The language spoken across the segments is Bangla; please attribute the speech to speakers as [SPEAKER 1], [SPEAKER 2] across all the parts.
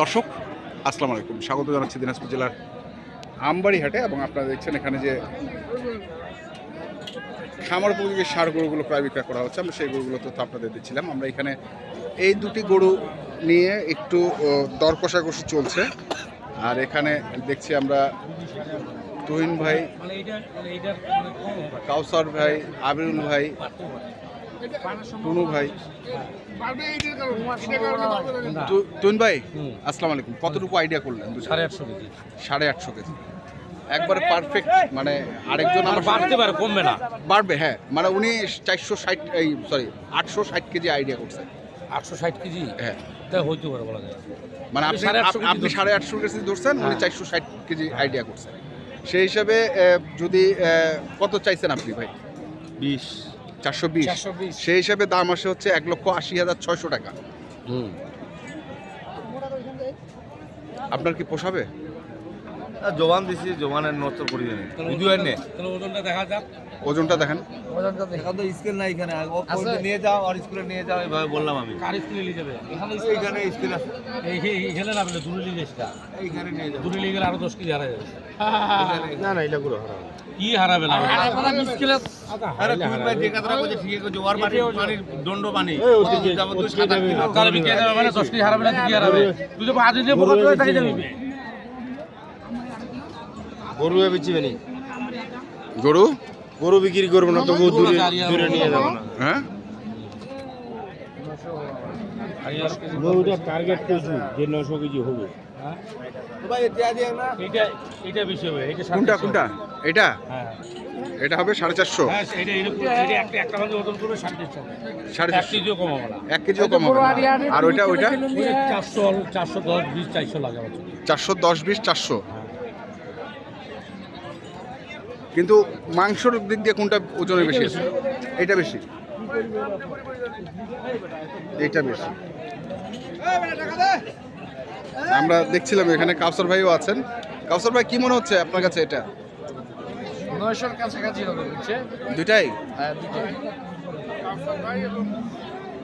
[SPEAKER 1] দর্শক, আসসালামু আলাইকুম। স্বাগত জানাচ্ছি দিনাজপুর জেলার আমবাড়ি হাটে এবং আপনারা দেখছেন এখানে যে খামার উপযোগী সার গরুগুলো প্রায় বিক্রয় করা হচ্ছে, আমরা সেই গরুগুলো তো আপনাদের দিচ্ছিলাম। আমরা এখানে এই দুটি গরু নিয়ে একটু দর কষাকষি চলছে। আর এখানে দেখছি আমরা তুহিন ভাই, কাউসার ভাই, আবিরুল ভাই টুনু ভাই। তু- তুহিন ভাই
[SPEAKER 2] হুম।
[SPEAKER 1] আসসালামু আলাইকুম। কতটুকু আইডিয়া করলেন
[SPEAKER 2] সাড়ে আটশো কেজি।
[SPEAKER 1] সাড়ে আটশো কেজি। একবারে পারফেক্ট মানে আরেকজন
[SPEAKER 2] আর
[SPEAKER 1] আমার
[SPEAKER 2] বাড়তে পারে কমবে না।
[SPEAKER 1] বাড়বে হ্যাঁ। মানে উনি চারশো ষাট এই সরি আটশো ষাট কেজি আইডিয়া করছে।
[SPEAKER 2] আটশো ষাট কেজি?
[SPEAKER 1] হ্যাঁ।
[SPEAKER 2] তা হইতে পারে বলা যায়।
[SPEAKER 1] মানে আপনি
[SPEAKER 2] সাড়ে আটশো
[SPEAKER 1] আপনি সাড়ে আটশো কেজি ধরছেন উনি
[SPEAKER 2] হ্যাঁ।
[SPEAKER 1] চারশো ষাট কেজি আইডিয়া করছেন সেই হিসাবে যদি কত চাইছেন আপনি ভাই?
[SPEAKER 2] বিশ।
[SPEAKER 1] চারশো বিশ। সেই হিসাবে দাম আসে হচ্ছে এক লক্ষ আশি হাজার ছয়শো টাকা।
[SPEAKER 2] হুম।
[SPEAKER 1] আপনার কি পোষাবে?
[SPEAKER 3] জবান দিছি জবানের নষ্ট করি জানি। ভিডিও নে
[SPEAKER 2] তাহলে ওজনটা দেখা যাক।
[SPEAKER 1] ওজনটা দেখেন।
[SPEAKER 3] এখন তো স্কেল নাই এখানে। ও পয়েন্টে নিয়ে যাও আর স্কুলে নিয়ে যাও এভাবে বললাম আমি।
[SPEAKER 2] কার স্কুলে নিয়ে যাবে? এখানে
[SPEAKER 3] এইখানে স্কেল আছে।
[SPEAKER 2] এই- এখানে না বলে দূরে নিয়ে যাচ্ছে
[SPEAKER 3] এইখানে নিয়ে যাও।
[SPEAKER 2] দূরে নিয়ে গেলে আরও দশ কেজি হারা যাবে।
[SPEAKER 3] না না এটা পুরো হারাম
[SPEAKER 2] কি হারাবে না?
[SPEAKER 3] আরে তুমি ভাই যে কথাটা বলছে ঠিক আছে জোয়ার পানি পানির দণ্ড পানি। যাব তুই সাত আট
[SPEAKER 2] তাহলে বিক্রি যাবে মানে দশ কেজি হারাবে না কি হারাবে। তুই তো আজ যে বোকা তুই তাকে যাবি।
[SPEAKER 3] গরু বেচিবে নি
[SPEAKER 1] গরু?
[SPEAKER 3] গরু বিক্রি করব না তবু দূরে দূরে নিয়ে যাব না।
[SPEAKER 1] হ্যাঁ?
[SPEAKER 4] গরুটা টার্গেট করছি যে নশো কেজি হবে।
[SPEAKER 1] কোনটা কোনটা? এটা?
[SPEAKER 2] হ্যাঁ।
[SPEAKER 1] এটা হবে সাড়ে চারশো।
[SPEAKER 2] হ্যাঁ সাড়ে এক কেজিও কম হবে।
[SPEAKER 1] আর ওইটা ওইটা?
[SPEAKER 2] চারশো চারশো দশ বিশ চারশো লাগে
[SPEAKER 1] চারশো দশ বিশ চারশো। কিন্তু মাংসর দিক দিয়ে কোনটা ওজনে বেশি? আছে এটা বেশি। এটা বেশি। আমরা দেখছিলাম এখানে কাউসার ভাইও আছেন। কাউসার ভাই কি মনে হচ্ছে আপনার কাছে এটা?
[SPEAKER 5] নয়শোর কাছাকাছি হবে বুঝছে?
[SPEAKER 1] দুটাই
[SPEAKER 5] হ্যাঁ দুটোই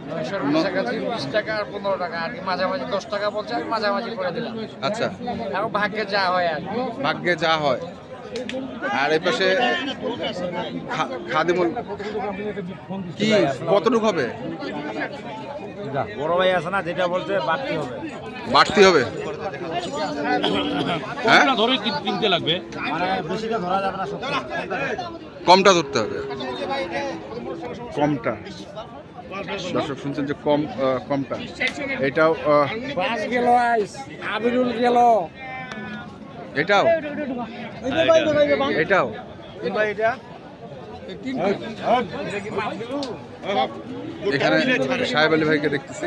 [SPEAKER 5] নয়শোর
[SPEAKER 1] ন-
[SPEAKER 5] কাছাকাছি বিশ টাকা আর পনেরো টাকা। আর কি মাঝামাঝি দশ টাকা বলছে মাঝামাঝি করে দিলাম।
[SPEAKER 1] আচ্ছা।
[SPEAKER 5] ভাগ্যে যা হয়। আর
[SPEAKER 1] এই পাশে খা- খাদিমুল কি কতটুকু হবে?
[SPEAKER 3] বড় ভাই আছে না যেটা বলছে বাড়তি হবে।
[SPEAKER 1] বাড়তি হবে? হ্যাঁ?
[SPEAKER 2] ধরে কিনতে লাগবে।
[SPEAKER 3] মানে বেশিটা ধরা যাবে না
[SPEAKER 1] কমটা ধরতে হবে। কমটা। দর্শক শুনছেন যে কম কমটা। এটাও
[SPEAKER 5] বাস গেল আইস। আবিরুল গেল।
[SPEAKER 1] এটাও। এটাও।
[SPEAKER 3] ভাই এটা
[SPEAKER 1] এখানে সাহেব আলী ভাইকে দেখতেছি।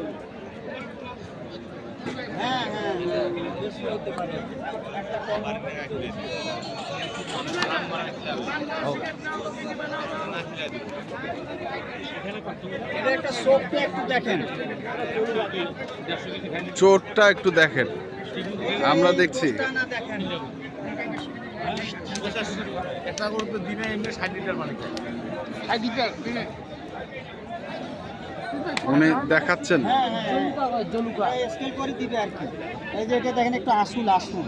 [SPEAKER 1] চোরটা একটু দেখেন। আমরা দেখছি।
[SPEAKER 3] একটা তো দিনে এমনি ষাট লিটার পানি খায়।
[SPEAKER 1] উনি দেখাচ্ছেন।
[SPEAKER 6] স্কেল করে দিবে আর কি। এই যে এটা দেখেন একটু আসুন আসুন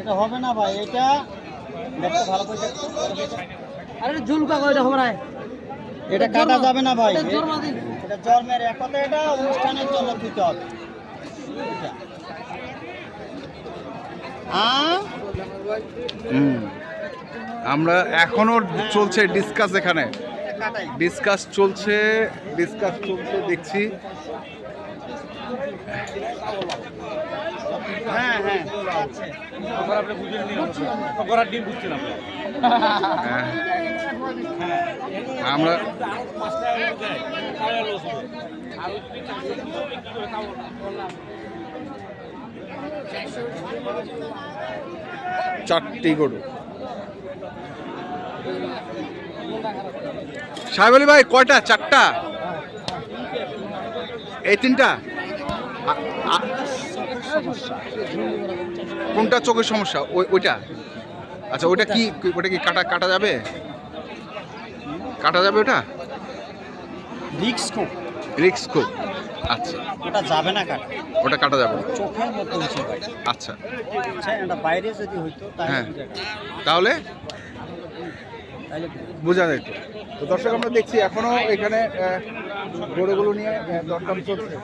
[SPEAKER 6] এটা হবে না ভাই এটা দেখতে ভালো করে।
[SPEAKER 7] আরে ঝুলকা কয়টা হবে না
[SPEAKER 6] এটা কাটা যাবে না ভাই। এটা জল মেরে এক কথা এটা অনুষ্ঠানের জন্য দিতে হবে। আ?
[SPEAKER 1] হুম। আমরা এখনও চলছে ডিসকাস এখানে। ডিসকাস চলছে ডিসকাস চলছে দেখছি।
[SPEAKER 6] হ্যাঁ।
[SPEAKER 1] আমরা চারটি গরু। সাহেব আলী ভাই কয়টা? চারটা? এই তিনটা? কোনটা চোখের সমস্যা? ওই ওইটা? আচ্ছা ওইটা কি ওটা কি কাটা কাটা যাবে? কাটা যাবে ওটা?
[SPEAKER 6] রিক্স খুব
[SPEAKER 1] রিক্স খুব আচ্ছা।
[SPEAKER 6] ওটা যাবে না কাটা?
[SPEAKER 1] ওটা কাটা যাবে।
[SPEAKER 6] চোখের
[SPEAKER 1] আচ্ছা।
[SPEAKER 6] আচ্ছা এটা বাইরে যদি হইতো তাহলে
[SPEAKER 1] হ্যাঁ।
[SPEAKER 6] বুঝা
[SPEAKER 1] যেত তো দর্শক আমরা দেখছি এখনও এখানে গরুগুলো নিয়ে দরদাম চলছে।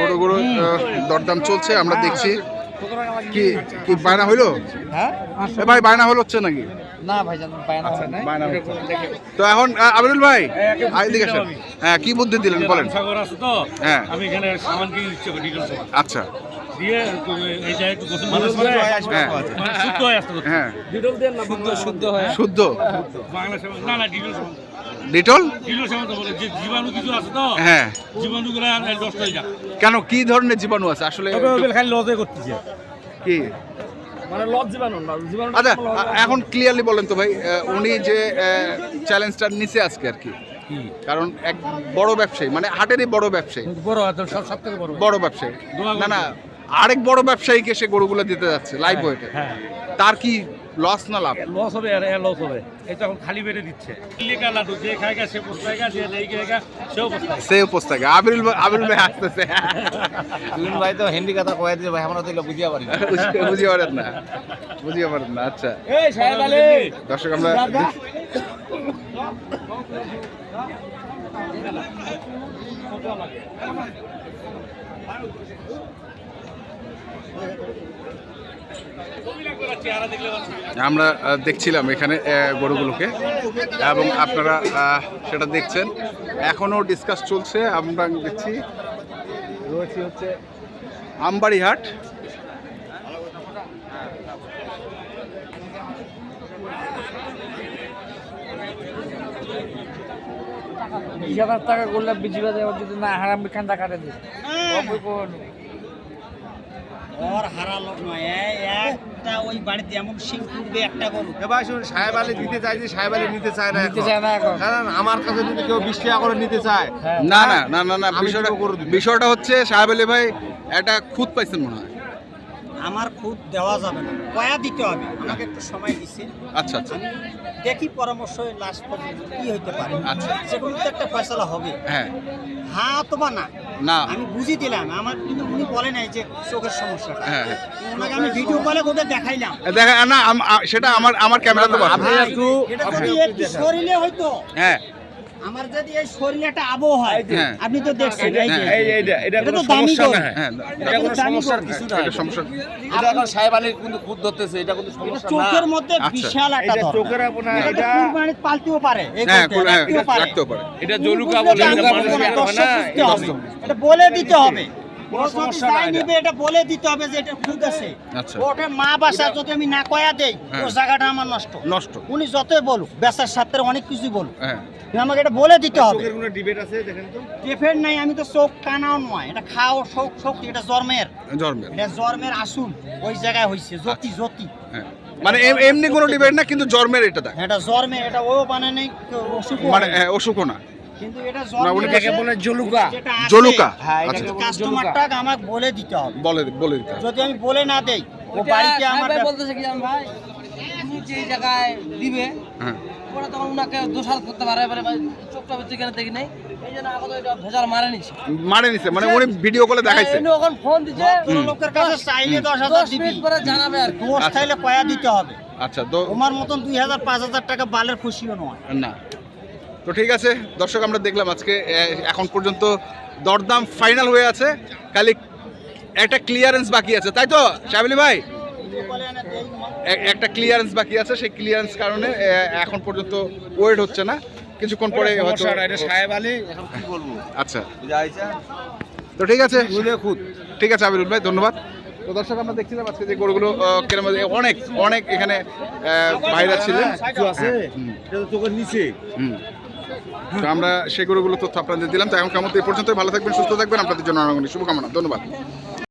[SPEAKER 1] গরুগুলো আহ, দরদাম চলছে আমরা দেখছি। কি কি বায়না হইল?
[SPEAKER 6] হ্যাঁ?
[SPEAKER 1] ভাই বায়না হলো হচ্ছে নাকি?
[SPEAKER 6] না ভাই জান পায় না। হয়
[SPEAKER 1] বায়না তো এখন ভাই আহ, এদিকে আসেন। হ্যাঁ কি বুদ্ধি দিলেন বলেন।
[SPEAKER 2] সাগর আছে তো?
[SPEAKER 1] হ্যাঁ।
[SPEAKER 2] আমি এখানে সামান কিনে
[SPEAKER 1] আচ্ছা।
[SPEAKER 2] দিয়ে এই জায়গায় একটু গোসল মানুষ করে
[SPEAKER 1] হ্যাঁ
[SPEAKER 2] মানে শুদ্ধ হয়ে আসতে
[SPEAKER 1] হ্যাঁ।
[SPEAKER 2] ডিটেল দেন না শুদ্ধ শুদ্ধ হয়ে
[SPEAKER 1] শুদ্ধ।
[SPEAKER 2] বাংলা না না ডিটল
[SPEAKER 1] ডিটেল?
[SPEAKER 2] সামান তো বলে যে জীবাণু কিছু আছে তো
[SPEAKER 1] হ্যাঁ।
[SPEAKER 2] জীবাণুগুলো নষ্ট হয়ে যাক
[SPEAKER 1] কেন কি ধরনের জীবাণু আছে? আসলে
[SPEAKER 2] তবে ওগুলো খালি লজে করতেছে।
[SPEAKER 1] কি?
[SPEAKER 2] মানে লজ জীবাণু না জীবাণু
[SPEAKER 1] আচ্ছা এখন ক্লিয়ারলি বলেন তো ভাই উনি যে চ্যালেঞ্জটা নিচে আজকে আর কি। কারণ এক বড় ব্যবসায়ী মানে হাটেরই বড় ব্যবসায়ী।
[SPEAKER 2] বড় সব সব থেকে বড়।
[SPEAKER 1] বড় ব্যবসায়ী। না না আরেক বড় ব্যবসায়ীকে সে গরুগুলো দিতে যাচ্ছে লাইভ ওয়েটে
[SPEAKER 2] হ্যাঁ।
[SPEAKER 1] তার কি লস না লাভ?
[SPEAKER 2] লস হবে আর লস হবে। এই তো এখন খালি বেড়ে দিচ্ছে। লিকা লাডু যে খায়গা সে পোস্তায়গা যে নেই খায়গা সেও পোস্তায়
[SPEAKER 1] সে উপস্থাকে আবিরুল ভাই- আবিরুল ভাই আসতেছে।
[SPEAKER 3] তুই ভাই তো হিন্দি কথা কয়ে দিয়ে ভাই আমরা তো এগুলো বুঝিয়ে পারি না।
[SPEAKER 1] বুঝিয়ে পারেন না। বুঝিয়ে পারেন না আচ্ছা।
[SPEAKER 2] এই সাহেব আলী!
[SPEAKER 1] দর্শক আমরা
[SPEAKER 2] চেহারা
[SPEAKER 1] আমরা দেখছিলাম এখানে গরুগুলোকে। এবং আপনারা সেটা দেখছেন। এখনও ডিসকাস চলছে আমরা দেখছি। রয়েছে হচ্ছে আমবাড়িহাট।
[SPEAKER 7] বিশ হাজার টাকা করলে বিজি বাজে যদি না হারাম খান্দা কাটে দিই।
[SPEAKER 6] ওর হারা লোক নয় একটা ওই বাড়িতে এমন সিং করবে একটা গরু।
[SPEAKER 3] এবার শুনুন সাহেব আলী দিতে চাইছে সাহেব আলী নিতে চায় না
[SPEAKER 7] নিতে চায় না এখন।
[SPEAKER 3] কারণ আমার কাছে যদি কেউ বিশ টাকা করে নিতে চায়
[SPEAKER 1] না না না না না বিষয়টা। বিষয়টা হচ্ছে সাহেব আলী ভাই একটা খুদ পাইছেন মনে হয়।
[SPEAKER 6] আমার খুদ দেওয়া যাবে না। কয়া দিতে হবে? আমাকে একটু সময় দিছে।
[SPEAKER 1] আচ্ছা আচ্ছা।
[SPEAKER 6] দেখি পরামর্শ লাস্ট পর্যন্ত কি হইতে পারে।
[SPEAKER 1] আচ্ছা।
[SPEAKER 6] সেগুলো তো একটা ফয়সলা হবে।
[SPEAKER 1] হ্যাঁ।
[SPEAKER 6] হ্যাঁ অথবা না।
[SPEAKER 1] না।
[SPEAKER 6] আমি বুঝিয়ে দিলাম। আমার কিন্তু উনি বলে নাই যে চোখের সমস্যা
[SPEAKER 1] হ্যাঁ হ্যাঁ।
[SPEAKER 6] ওনাকে আমি ভিডিও কলে কোথায় দেখাইলাম।
[SPEAKER 1] দেখা না সেটা আমার আমার
[SPEAKER 3] একটু
[SPEAKER 6] এটা
[SPEAKER 3] আপনি একটু
[SPEAKER 6] শরীরে হয়তো
[SPEAKER 1] হ্যাঁ।
[SPEAKER 6] আমার যদি এই শরীরে একটা আবহ হয়
[SPEAKER 1] হ্যাঁ।
[SPEAKER 6] আপনি তো দেখছেন এই যে।
[SPEAKER 3] এইটা এটা
[SPEAKER 6] কোনো সমস্যা না
[SPEAKER 1] হ্যাঁ
[SPEAKER 6] এটা কোনো সমস্যার
[SPEAKER 3] কিছু
[SPEAKER 1] এটা সমস্যা।
[SPEAKER 3] এটা এখন সাহেব আলী কিন্তু খুদ ধরতেছে এটা
[SPEAKER 6] কোনো
[SPEAKER 3] সমস্যা না।
[SPEAKER 6] চোখের মধ্যে
[SPEAKER 1] আচ্ছা।
[SPEAKER 6] বিশাল একটা
[SPEAKER 3] এটা চোখের আপনার
[SPEAKER 6] এটা মানে পাল্টিও পারে
[SPEAKER 1] হ্যাঁ
[SPEAKER 6] পারে।
[SPEAKER 3] এটা জলুকা বলে
[SPEAKER 6] না,
[SPEAKER 3] হয় না।
[SPEAKER 6] এটা বলে দিতে হবে। ও
[SPEAKER 3] সমস্যা নাই
[SPEAKER 6] নিবে এটা বলে দিতে হবে যে এটা খুদ আছে।
[SPEAKER 1] আচ্ছা।
[SPEAKER 6] ওটা মা বাসা যদি আমি না কয়া দেই
[SPEAKER 1] হ্যাঁ।
[SPEAKER 6] ও জায়গাটা আমার নষ্ট।
[SPEAKER 1] নষ্ট।
[SPEAKER 6] উনি যতই বলুক বেচার সাথে অনেক কিছু বলুক
[SPEAKER 1] হ্যাঁ।
[SPEAKER 6] আমাকে এটা বলে দিতে হবে।
[SPEAKER 3] কোনো ডিবেট আছে দেখেন তো?
[SPEAKER 6] টেফের নাই আমি তো চোখ কানাও নয় এটা খাও শোক শক্তি এটা জন্মের।
[SPEAKER 1] জন্মের।
[SPEAKER 6] এটা জন্মের আসুন ওই জায়গায় হয়েছে জ্যোতি জ্যোতি।
[SPEAKER 1] হ্যাঁ। মানে এমনি কোনো ডিবেট না কিন্তু জন্মের এটা দেখ।
[SPEAKER 6] এটা জন্মের এটা ও বানায় নাই অসুখ
[SPEAKER 1] মানে অসুখও না।
[SPEAKER 6] কিন্তু এটা
[SPEAKER 1] না, উনি
[SPEAKER 6] জন্মের
[SPEAKER 1] দেখে
[SPEAKER 6] আছে,
[SPEAKER 3] বলে জলুকা।
[SPEAKER 1] জলুকা?
[SPEAKER 6] হ্যাঁ
[SPEAKER 1] আচ্ছা।
[SPEAKER 6] এটা কাস্টমারটা আমাকে বলে দিতে হবে।
[SPEAKER 1] বলে বলে দিতে
[SPEAKER 6] যদি আমি বলে না দেই ও বাড়িতে আমার
[SPEAKER 7] বলতেছে কি জানেন ভাই? উনি যে জায়গায় দিবে
[SPEAKER 1] হ্যাঁ।
[SPEAKER 7] ওরা তখন উনাকে দোষারোপ করতে পারে এবারে চোখটা বেঁচে কেন দেখি নাই। এই জন্য আগত এটা ভেজাল মারে নিছে।
[SPEAKER 1] মারে নিছে মানে উনি ভিডিও করে দেখাইছে।
[SPEAKER 7] উনি ওখানে ফোন দিছে।
[SPEAKER 6] লোকের কাছে চাইলে দশ দিবি।
[SPEAKER 7] মিনিট জানাবে আর
[SPEAKER 6] দোষ চাইলে কয়া দিতে হবে।
[SPEAKER 1] আচ্ছা
[SPEAKER 6] তোমার মতন দুই হাজার পাঁচ হাজার টাকা বালের খুশিও নয়।
[SPEAKER 1] না। তো ঠিক আছে দর্শক আমরা দেখলাম আজকে এখন পর্যন্ত দরদাম ফাইনাল হয়ে আছে। খালি একটা ক্লিয়ারেন্স বাকি আছে তাই তো শাবলি ভাই? এক- একটা ক্লিয়ারেন্স বাকি আছে সেই ক্লিয়ারেন্স কারণে এখন পর্যন্ত ওয়েট হচ্ছে না। কিছুক্ষণ পরে হয়তো
[SPEAKER 3] এটা সাহেব আলী। এখন কি বলব?
[SPEAKER 1] আচ্ছা। তো ঠিক আছে। ঠিক আছে আবিরুল ভাই ধন্যবাদ। তো দর্শক আমরা দেখছিলাম আজকে যে গরুগুলো আহ, অনেক অনেক এখানে আহ, ভাইরা ছিলেন।
[SPEAKER 3] আছে। এটা তো চোখের নিচে।
[SPEAKER 1] তো আমরা সেগুলোগুলো তথ্য আপনাদের দিলাম। তো এখন কেমন এই পর্যন্তই। ভালো থাকবেন, সুস্থ থাকবেন। আপনাদের জন্য অনেক শুভকামনা। ধন্যবাদ।